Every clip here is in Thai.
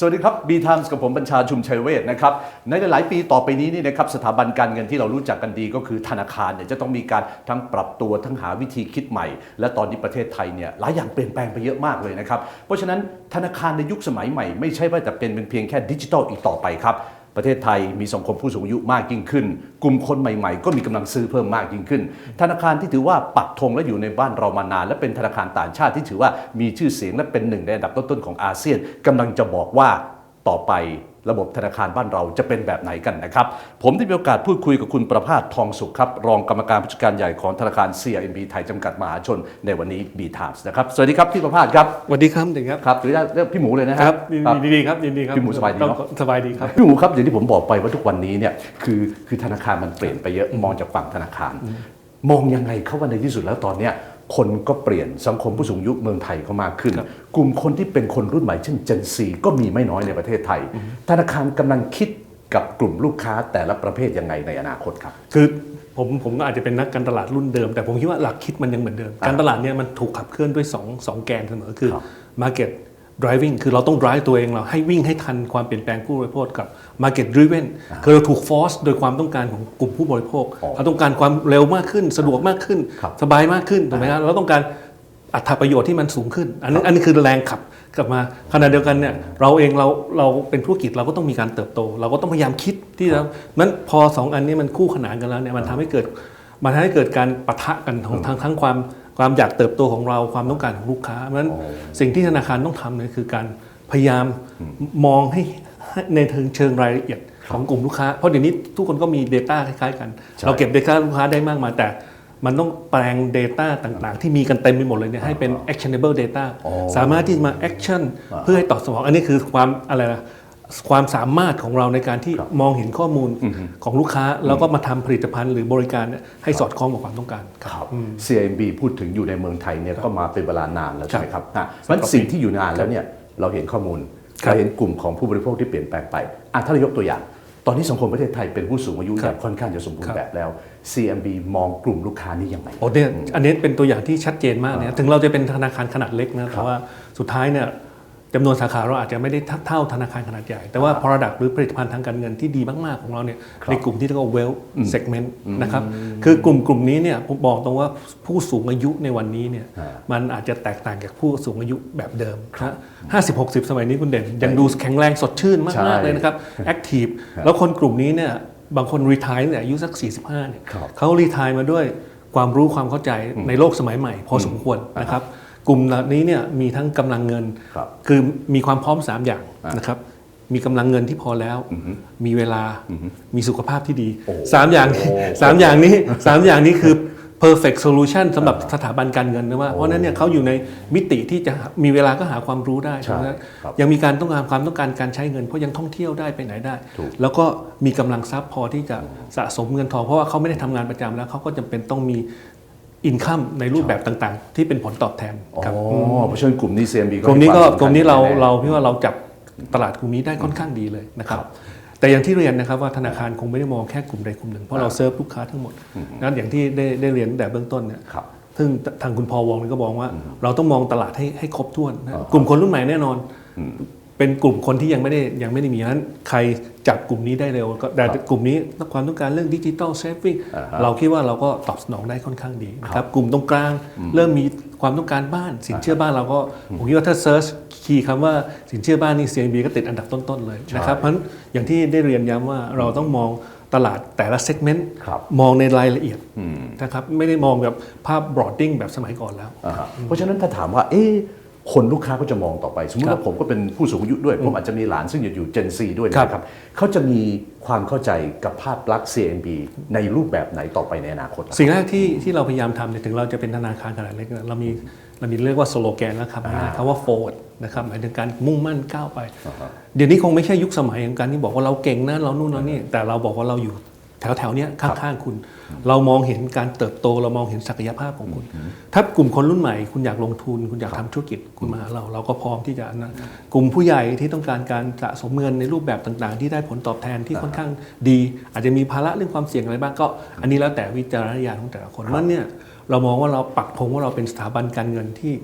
สวัสดีครับ B Times กับผมบัญชาชุมชัยเวทนะครับในหลาย ๆ ปีต่อไปนี้นี่นะครับสถาบันการเงินที่เรารู้จักกันดีก็คือธนาคารเนี่ยจะต้องมีการทั้งปรับตัวทั้งหาวิธีคิดใหม่ และตอนนี้ประเทศไทยเนี่ยหลายอย่างเปลี่ยนแปลงไปเยอะมากเลยนะครับเพราะฉะนั้นธนาคารในยุคสมัยใหม่ไม่ใช่ว่าจะเป็นเป็นเพียงแค่ดิจิทัลอีกต่อไปครับ ประเทศไทยมีสังคมผู้สูงอายุมากยิ่งขึ้น กลุ่มคนใหม่ๆ ก็มีกำลังซื้อเพิ่มมากยิ่งขึ้น ธนาคารที่ถือว่าปักธงและอยู่ในบ้านเรามานาน และเป็นธนาคารต่างชาติที่ถือว่ามีชื่อเสียงและเป็นหนึ่งในอันดับต้นๆของอาเซียนกำลังจะบอกว่าต่อไป ระบบธนาคารบ้านเราจะเป็นแบบไหนกันนะครับ ผมได้มีโอกาสพูดคุยกับคุณประภาสทองสุขครับ รองกรรมการผู้จัดการใหญ่ของธนาคาร CIMB ไทยจำกัดมหาชน ในวันนี้ B Times นะครับ สวัสดีครับพี่ประภาสครับสวัสดีครับเด็กครับครับหรือเรียกพี่หมูเลยนะคฮะรับยินครับยินดีครับยินดีครับพี่หมูสบายดีเนอะต้องสบายดีครับพี่หมูครับอย่างที่ผมบอกไปว่าทุกวันนี้เนี่ยคือคือธนาคารมันเปลี่ยนไปเยอะมองจากฝั่งธนาคาร มองยังไงเขาว่าในที่สุดแล้วตอนเนี้ย คนก็เปลี่ยนสังคมผู้สูงอายุเมืองไทยเขามากขึ้นครับกลุ่มคนที่เป็นคนรุ่นใหม่เช่น Gen Z ก็มีไม่น้อยในประเทศไทย ธนาคารกำลังคิดกับกลุ่มลูกค้าแต่ละประเภทยังไงในอนาคตครับ คือผมผมก็อาจจะเป็นนักการตลาดรุ่นเดิม แต่ผมคิดว่าหลักคิดมันยังเหมือนเดิม การตลาดเนี่ยมันถูกขับเคลื่อนด้วย2สองแกนเสมอคือครับ market driving คือเราต้อง drive ตัวเองเราให้วิ่งให้ทันความเปลี่ยนแปลงผู้บริโภคกับ market driven คือเราถูก force โดยความต้องการของกลุ่มผู้บริโภคอ๋อเราต้องการความเร็วมากขึ้น สะดวกมากขึ้นครับสบายมากขึ้นถูกไหมครับเราต้องการอัตราประโยชน์ที่มันสูงขึ้น อันนี้อันนี้คือแรงขับกลับมาขณะเดียวกันเนี่ยเราเองเราเราเป็นธุรกิจเราก็ต้องมีการเติบโต เราก็ต้องพยายามคิดที่จะนั้นพอสองอันนี้มันคู่ขนานกันแล้วเนี่ยมันทำให้เกิดมันทำให้เกิดการปะทะกันของทั้งทั้งความ ความอยากเติบโตของเราความต้องการของลูกค้าเพราะฉะนั้นอ๋อสิ่งที่ธนาคารต้องทำเนี่ยคือการพยายามมองให้ให้ในเชิงเชิงรายละเอียดของกลุ่มลูกค้า เพราะเดี๋ยวนี้ทุกคนก็มี Data คล้ายๆกันใช่เราเก็บ Data ลูกค้าได้มากมายแต่มันต้องแปลง Data ต่างๆ ที่มีกันเต็มไปหมดเลยเนี่ยให้เป็น actionable data อ๋อสามารถที่จะมา action อ่าเพื่อให้ตอบสนองอันนี้คือความอะไรนะ ความสามารถของเราในการที่ครับมองเห็นข้อมูลของลูกค้า แล้วก็มาทำผลิตภัณฑ์หรือบริการเนี่ยให้สอดคล้องกับความต้องการครับ CIMB พูดถึงอยู่ในเมืองไทยเนี่ยก็มาเป็นเวลานานแล้วใช่ไหมครับอะมันสิ่งที่อยู่นานแล้วเนี่ยเราเห็นข้อมูลครับเราเห็นกลุ่มของผู้บริโภคที่เปลี่ยนแปลงไปอะถ้าเรายกตัวอย่าง ตอนนี้สังคมประเทศไทยเป็นผู้สูงอายุคอรับย่างค่อนข้างจะสมบูรครัณ์บแบบแล้ว CIMB มองกลุ่มลูกค้านี้ยังไงโอ้เนี่ยอันนี้เป็นตัวอย่างที่ชัดเจนมากนะถึงเราจะเป็นธนาคารขนาดเล็กนะแต่ว่าสุดท้ายเนี่ย จำนวนสาขาเราอาจจะไม่ได้เท่าธนาคารขนาดใหญ่ แต่ว่า product หรือผลิตภัณฑ์ทางการเงินที่ดีมาก ๆ ของเราเนี่ยครับในกลุ่มที่เรียกว่า wealth segment นะครับ คือกลุ่มกลุ่มนี้เนี่ยผมบอกตรงว่าผู้สูงอายุในวันนี้เนี่ยอ่ามันอาจจะแตกต่างจากผู้สูงอายุแบบเดิมนะห้าสิบหกสิบสมัยนี้คุณเด่น ยังดูแข็งแรงสดชื่นใช่มาก ๆ เลยนะครับ active แล้วคนกลุ่มนี้เนี่ยบางคนรีทายเนี่ยอายุสัก 45เนี่ยครับเขารีทายมาด้วยความรู้ความเข้าใจในโลกสมัยใหม่ พอสมควรนะครับ กลุ่มเหล่านี้เนี่ยมีทั้งกำลังเงินครับ คือมีความพร้อม 3 อย่างอ่านนะครับ มีกำลังเงินที่พอแล้ว มีเวลา มีสุขภาพที่ดีโอ้สามอย่างนี้โอ้สามอย่างนี้สามอย่างนี้คือ perfect solution สำหรับสถาบันการเงินนะว่าเพราะฉะนั้นเนี่ยเขาอยู่ในมิติที่จะมีเวลาก็หาความรู้ได้ใช่ใช่ไหมครับยังมีการต้องการความต้องการการใช้เงิน เพราะยังท่องเที่ยวได้ไปไหนได้ถูกแล้วก็มีกำลังทรัพย์พอที่จะสะสมเงินทองเพราะว่าเขาไม่ได้ทำงานประจำแล้วเขาก็จำเป็นต้องมี อินคัมในรูปแบบต่างๆ ที่เป็นผลตอบแทนอ๋อครับเพราะฉะนั้นกลุ่มนี้ CIMB กลุ่มนี้ก็ให้ควกลุ่มนี้เราสำคัญเราพี่ว่าเราจับตลาดกลุ่มนี้ได้ค่อนข้างดีเลยนะครับครับแต่อย่างที่เรียนนะครับว่าธนาคารคงไม่ได้มองแค่กลุ่มใดกลุ่มหนึ่งเพราะเราเซิร์ฟลูกค้าทั้งหมดนั้นอย่างที่ได้ได้เรียนตั้งแต่เบื้องต้นเนี่ยครับซึ่งทางคุณพอวองนี่ก็บอกว่า เราต้องมองตลาดให้ให้ครบถ้วนนะกลุ่มคนรุ่นใหม่แน่นอน เป็นกลุ่มคนที่ยังไม่ได้ยังไม่ได้มีนั้น ใคร จับกลุ่มนี้ได้เร็วก็แต่กลุ่มนี้ความต้องการเรื่องดิจิ t a ลเซฟวิ่งอ่าฮะเราคิดว่าเราก็ตอบสนองได้ค่อนข้างดีนะครับกลุ่มตรงกลางเริ่มมีความต้องการบ้านสินเชื่อบ้านเราก็ผมคิดว่าถ้าเซิร์ชคีย์คำว่าสินเชื่อบ้านนี่ CMB ก็ติดอันดับต้นๆเลยนะครับเพราะฉะนั้นอย่างที่ได้เรียนย้ำว่าเราต้องมองตลาดแต่ละเซกเมนต์ครับมองในรายละเอียดนะครับไม่ได้มองแบบภาพ broading แบบสมัยก่อนแล้วอ่าฮะเพราะฉะนั้นถ้าถามว่าเอ๊ะ คนลูกค้าก็จะมองต่อไป สมมติครับว่าผมก็เป็นผู้สูงอายุด้วย ผมอาจจะมีหลานซึ่งอยู่ Gen Z ด้วยครับนะครับเขาจะมีความเข้าใจกับภาพลักษณ์ CNB ในรูปแบบไหนต่อไปในอนาคตล่ะสิ่งแรกที่ที่เราพยายามทำเนี่ยถึงเราจะเป็นธนาคารขนาดเล็กเนี่ยเรามีเรามีเรียกว่าสโลแกนแล้วครับคำว่า forward นะครับหมายถึงการมุ่งมั่นก้าวไป เดี๋ยวนี้คงไม่ใช่ยุคสมัยของการที่บอกว่าเราเก่งนะเรานู่นเรานี่แต่เราบอกว่าเราอยู่ แถวแถวๆเนี้ยข้างๆคุณ เรามองเห็นการเติบโต เรามองเห็นศักยภาพของคุณ ถ้ากลุ่มคนรุ่นใหม่ คุณอยากลงทุน คุณอยากทำธุรกิจคุณมาหาเราเราก็พร้อมที่จะนะกลุ่มผู้ใหญ่ที่ต้องการการสะสมเงินในรูปแบบต่างๆ ที่ได้ผลตอบแทนที่ค่อนข้างดี อาจจะมีภาระเรื่องความเสี่ยงอะไรบ้างก็ อันนี้แล้วแต่วิจารณญาณของแต่ละคนนั้นเนี่ยเรามองว่าเราปักธงว่าเราเป็นสถาบันการเงินที่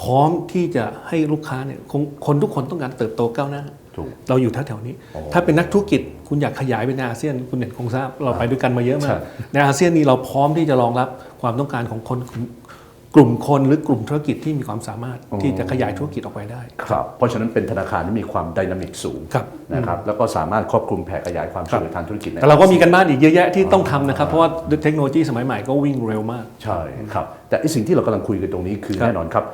พร้อมที่จะให้ลูกค้าเนี่ยคงคนทุกคนต้องการเติบโตก้าวหน้า ถูก เราอยู่แถวๆนี้ อ๋อถ้าเป็นนักธุรกิจคุณอยากขยายไปในอาเซียน คุณเด่นคงทราบเราไปด้วยกันมาเยอะมาใช่ ก ในอาเซียนนี้เราพร้อมที่จะรองรับความต้องการของคนกลุ่มกลุ่มคนหรือกลุ่มธุรกิจที่มีความสามารถที่จะขยายธุรกิจออกไปได้ ครับ เพราะฉะนั้นเป็นธนาคารที่มีความไดนามิกสูงครับ นะครับ แล้วก็สามารถครอบคลุมแผ่ขยายความช่วยเหลือทางธุรกิจใน แต่เราก็มีกันบ้านอีกเยอะแยะที่ต้องทำนะครับ เพราะว่าเทคโนโลยีสมัยใหม่ก็วิ่งเร็วมาก ใช่ครับ แต่ไอสิ่งที่เรากำลังคุยกันตรงนี้คือครับแน่นอนครับ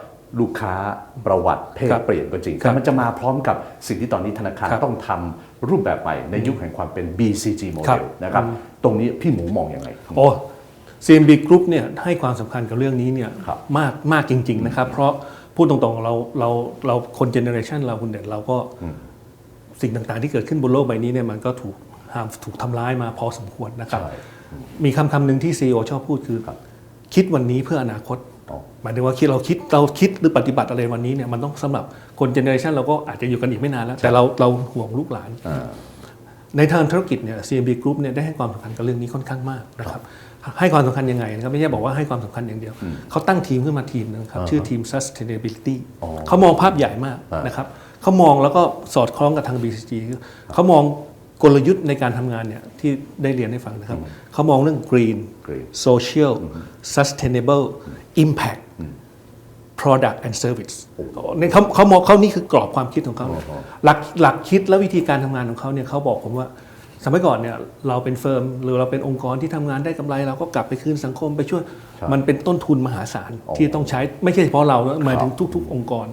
ลูกค้าประวัติเพศครับเปลี่ยนก็จริงครัแต่บมันจะมาพร้อมกับสิ่งที่ตอนนี้ธนาคารครับต้องทำรูปแบบใหม่ในยุคแห่งความเป็น BCG โมครัเดบลนะครับตรงนี้พี่หมูมองอยังไงโอ้ CMB Group เนี่ยให้ความสำคัญกับเรื่องนี้เนี่ยครับมากมากจริง ๆ นะครับ เพราะพูดตรงๆเราเราเราคนเจเนอเรชันเราคุณเด่นเราก็สิ่งต่างๆที่เกิดขึ้นบนโลกใบนี้เนี่ยมันก็ถูกห้ามถูกทำร้ายมาพอสมควรนะครับใช่มีคำคำหนึ่งที่ CEO ชอบพูดคือครับคิดวันนี้เพื่ออนาคต อ๋อหมายถึงว่าคิดเราคิดเราคิดหรือปฏิบัติอะไรวันนี้เนี่ยมันต้องสำหรับคนเจเนอเรชันเราก็อาจจะอยู่กันอีกไม่นานแล้ว แต่เราเราห่วงลูกหลานอ่าในทางธุรกิจเนี่ย CMB Group เนี่ยได้ให้ความสำคัญกับเรื่องนี้ค่อนข้างมากนะครับให้ความสำคัญยังไงนะครับไม่ใช่บอกว่าให้ความสำคัญอย่างเดียว เขาตั้งทีมขึ้นมาทีมนึงครับอ่าชื่อทีม sustainability อ๋อเขามองภาพใหญ่มากอ่านนะครับเขามองแล้วก็สอดคล้องกับทาง BCG เขามอง กลยุทธ์ในการทำงานเนี่ยที่ได้เรียนให้ฟังนะครับเขามองเรื่อง green Green social sustainable impact product and service เนี่ยเขาเขามองเขานี่คือกรอบความคิดของเขาอ๋อหลักหลักคิดและวิธีการทำงานของเขาเนี่ยเขาบอกผมว่าสมัยก่อนเนี่ยเราเป็นเฟิร์มหรือเราเป็นองค์กรที่ทำงานได้กำไรเราก็กลับไปคืนสังคมไปช่วยครับมันเป็นต้นทุนมหาศาลอ๋อที่ต้องใช้ไม่ใช่เฉพาะเรานะหมายถึงครับทุก ๆ องค์กร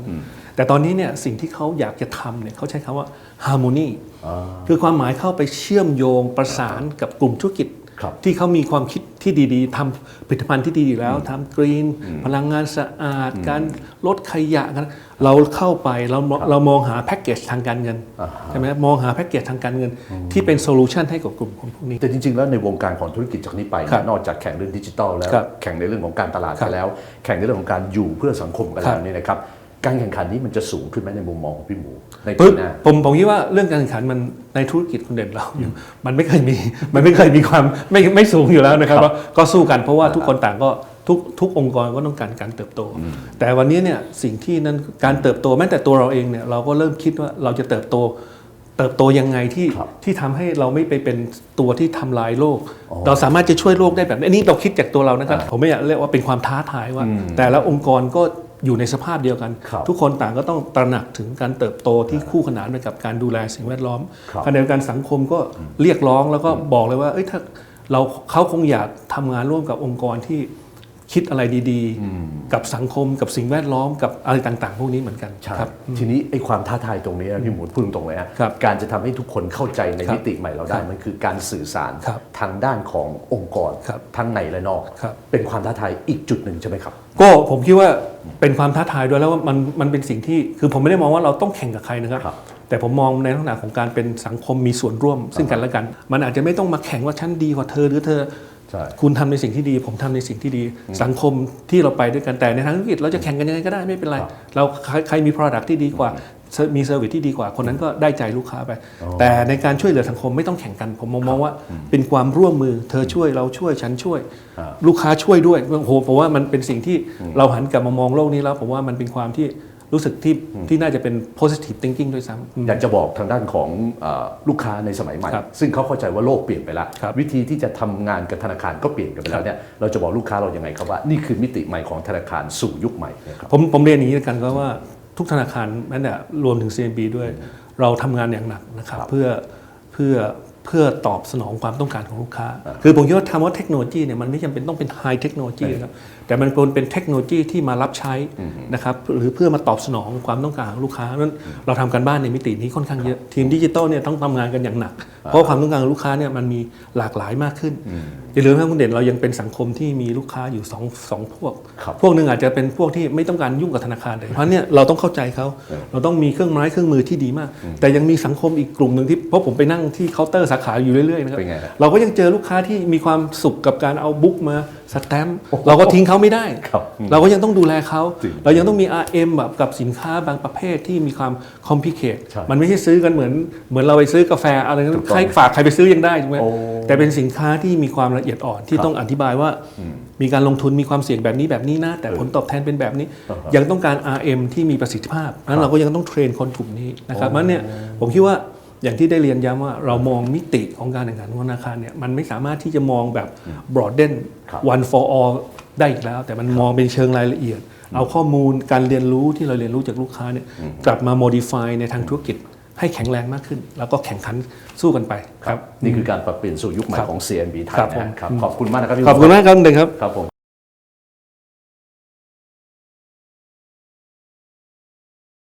แต่ตอนนี้เนี่ยสิ่งที่เขาอยากจะทำเนี่ยเขาใช้คำว่า harmony อ่า คือความหมายเข้าไปเชื่อมโยงประสานกับกลุ่มธุรกิจ ครับที่เขามีความคิดที่ดีๆทำผลิตภัณฑ์ที่ดีอยู่แล้วทำกรีน พลังงานสะอาด การลดขยะกันเราเข้าไปเรามองเรามองหาแพ็กเกจทางการเงินอ่าฮะ ใช่ไหมมองหาแพ็กเกจทางการเงิน ที่เป็นโซลูชันให้กับกลุ่มคนพวกนี้ แต่จริง ๆ แล้วในวงการของธุรกิจจากนี้ไปครัเนี่ยบนอกจากแข่งเรื่องดิจิทัลแล้ว ครับแข่งในเรื่องของการตลาดครักันบแล้ว แข่งในเรื่องของการอยู่เพื่อสังคมกันครัแล้วบนี่นะครับ การแข่งขันนี้มันจะสูงขึ้นไหมในมุมมองของพี่หมูในปีปึ๊บหน้าผมผมคิดว่าเรื่องการแข่งขันมันในธุรกิจคุณเด่นเราอยู่มันไม่เคยมีมันไม่เคยมีความไม่ไม่สูงอยู่แล้วนะครับครับก็สู้กันเพราะว่าทุกคนต่างก็ทุกทุกองค์กรก็ต้องการการเติบโต แต่วันนี้เนี่ยสิ่งที่นั้นการเติบโตแม้แต่ตัวเราเองเนี่ยเราก็เริ่มคิดว่าเราจะเติบโต เติบโตยังไงที่ครับที่ทำให้เราไม่ไปเป็นตัวที่ทำลายโลกอ๋อเราสามารถจะช่วยโลกได้แบบนี้อันนี้เราคิดจากตัวเรานะครับอ่าผมไม่อยากเรียกว่าเป็นความท้าทายว่าอืมแต่ละองค์กรก็ อยู่ในสภาพเดียวกันครับทุกคนต่างก็ต้องตระหนักถึงการเติบโตที่คู่ขนานไปกับการดูแลสิ่งแวดล้อมครับขณะเดียวกันสังคมก็เรียกร้องแล้วก็บอกเลยว่าเอ้ยถ้าเราเขาคงอยากทำงานร่วมกับองค์กรที่ คิดอะไรดีๆ กับสังคมกับสิ่งแวดล้อมกับอะไรต่างๆ พวกนี้เหมือนกันใช่ครับ ทีนี้ไอ้ความท้าทายตรงนี้นะพี่หมูพูดตรงๆเลยฮะครับการจะทำให้ทุกคนเข้าใจในครับมิติใหม่เราได้ครับมันคือการสื่อสารครับทางด้านขององค์กรครับทั้งในและนอกครับเป็นความท้าทายอีกจุดหนึ่งใช่ไหมครับ ก็ผมคิดว่าเป็นความท้าทายด้วยแล้วว่ามันมันเป็นสิ่งที่คือผมไม่ได้มองว่าเราต้องแข่งกับใครนะครับครับแต่ผมมองในลักษณะของการเป็นสังคมมีส่วนร่วม ซึ่งกันและกัน มันอาจจะไม่ต้องมาแข่งว่าฉันดีกว่าเธอหรือเธอใช่ คุณทำในสิ่งที่ดี ผมทำในสิ่งที่ดี สังคมที่เราไปด้วยกันแต่ในทางธุรกิจเราจะแข่งกันยังไงก็ได้ไม่เป็นไรครับเราใครใครมี Product ที่ดีกว่ามีเซอร์วิสที่ดีกว่าคนนั้นก็ได้ใจลูกค้าไปอ๋อแต่ในการช่วยเหลือสังคมไม่ต้องแข่งกัน ผมมองว่าเป็นความร่วมมือเธอช่วยเราช่วยฉันช่วยอ่าลูกค้าช่วยด้วยโอ้โหผมว่ามันเป็นสิ่งที่เราหันกลับมามองโลกนี้แล้วผมว่ามันเป็นความที่ รู้สึกที่ที่น่าจะเป็น positive thinking ด้วยซ้ำ อยากจะบอกทางด้านของเออลูกค้าในสมัยใหม่ ครับซึ่งเขาเข้าใจว่าโลกเปลี่ยนไปแล้ว ครับวิธีที่จะทำงานกับธนาคารก็เปลี่ยนกันไปแล้วเนี่ยเราจะบอกลูกค้าเรายังไงครับว่านี่คือมิติใหม่ของธนาคารสู่ยุคใหม่นะครับ ผมผมเรียนอย่างนี้แล้วกันก็ว่าทุกธนาคารแม้แต่รวมถึง CMB ด้วย เราทำงานอย่างหนักนะครับครับเพื่อเพื่อ เพื่อตอบสนองความต้องการของลูกค้า คือผมคิดว่าคำว่าเทคโนโลยีเนี่ยมันไม่จำเป็นต้องเป็นไฮเทคโนโลยีนะครับแต่มันควรเป็นเทคโนโลยีที่มารับใช้นะครับหรือเพื่อมาตอบสนองความต้องการของลูกค้าเพราะฉะนั้นเราทำกันบ้านในมิตินี้ค่อนข้างเยอะทีมดิจิตอลเนี่ยต้องทำงานกันอย่างหนัก เพราะความต้องการของลูกค้าเนี่ยมันมีหลากหลายมากขึ้นอย่าลืมนะคุณเด่นเรายังเป็นสังคมที่มีลูกค้าอยู่สองสองพวกครับพวกหนึ่งอาจจะเป็นพวกที่ไม่ต้องการยุ่งกับธนาคารเลยเพราะเนี่ยเราต้องเข้าใจเขาเราต้องมีเครื่องไม้เครื่องมือที่ดีมาก แต่ยังมีสังคมอีกกลุ่มหนึ่งที่เพราะผมไปนั่งที่เคาน์เตอร์สาขาอยู่เรื่อยๆนะครับเป็นไงฮะเราก็ยังเจอลูกค้าที่มีความสุขกับการเอาบุ๊กมาสแตมป์เราก็ทิ้งเขาไม่ได้ครับเราก็ยังต้องดูแลเขาจริงเรายังต้องมี RM แบบกับสินค้าบางประเภทที่มีความคอมพิเคทใช่มันไม่ใช่ซื้อกันเหมือนเหมือนเราไปซื้อกาแฟอะไรนั้นถูกต้องใครฝากใครไปซื้อยังได้ถูกไหมโอ้แต่เป็นสินค้าที่มีความละเอียดอ่อนที่ต้องอธิบายว่า มีการลงทุนมีความเสี่ยงแบบนี้แบบนี้นะแต่ผลตอบแทนเป็นแบบนี้ อ่าฮะ ยังต้องการ RM ที่มีประสิทธิภาพนั้นเราก็ยังต้องเทรนคนกลุ่มนี้นะครับมันเนี่ยผมคิดว่า อย่างที่ได้เรียนย้ำว่าเรามองมิติของการแข่งขันของธนาคารเนี่ยมันไม่สามารถที่จะมองแบบ broaden ครับ one for all ได้อีกแล้ว แต่มันมองเป็นเชิงรายละเอียด เอาข้อมูลการเรียนรู้ที่เราเรียนรู้จากลูกค้าเนี่ยกลับมา modify ในทางธุรกิจให้แข็งแรงมากขึ้น แล้วก็แข่งขันสู้กันไปครับ นี่คือการปรับเปลี่ยนสู่ยุคใหม่ครับของ CNB ไทยครับผมนะครับขอบคุณมากนะครับพี่ขอบคุณมากครับเด็กครับครับผม